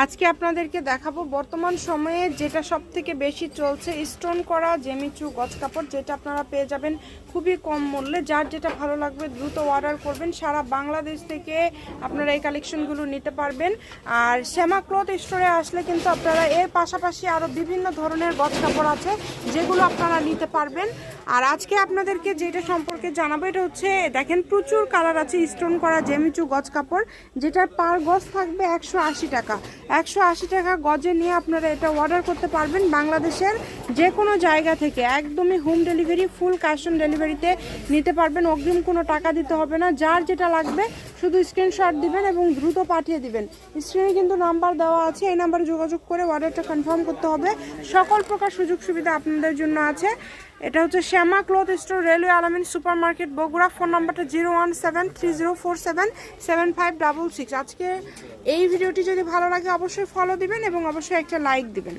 আজকে আপনাদেরকে দেখাবো বর্তমান সময়ে যেটা সব থেকে বেশি চলছে স্টোন করা জেমিচু গজ কাপড়, যেটা আপনারা পেয়ে যাবেন খুবই কম মূল্যে। যার যেটা ভালো লাগবে দ্রুত অর্ডার করবেন। সারা বাংলাদেশ থেকে আপনারা এই কালেকশনগুলো নিতে পারবেন। আর শ্যামা ক্লথ স্টোরে আসলে কিন্তু আপনারা এর পাশাপাশি আরও বিভিন্ন ধরনের গজ কাপড় আছে, যেগুলো আপনারা নিতে পারবেন। আর আজকে আপনাদেরকে যেটা সম্পর্কে জানাব, এটা হচ্ছে, দেখেন প্রচুর কালার আছে স্টোন করা জেমিচু গজ কাপড়, যেটার পার গজ থাকবে একশো আশি টাকা। একশো আশি টাকা গজে নিয়ে আপনারা এটা অর্ডার করতে পারবেন বাংলাদেশের যে কোনো জায়গা থেকে। একদমই home delivery full cash on ডেলিভারিতে নিতে পারবেন। অগ্রিম কোনো টাকা দিতে হবে না। যার যেটা লাগবে, শুধু স্ক্রিনশট দিবেন এবং দ্রুত পাঠিয়ে দিবেন। স্ক্রিনে কিন্তু নাম্বার দেওয়া আছে, এই নাম্বারে যোগাযোগ করে অর্ডারটা কনফার্ম করতে হবে। সকল প্রকার সুযোগ সুবিধা আপনাদের জন্য আছে। এটা হচ্ছে Shyama cloth store, railway Alamin supermarket Bogura. Phone নাম্বারটা zero one seven three zero four seven seven five double six. আজকে এই ভিডিওটি যদি ভালো লাগে, অবশ্যই ফলো দিবেন এবং অবশ্যই একটা লাইক দিবেন।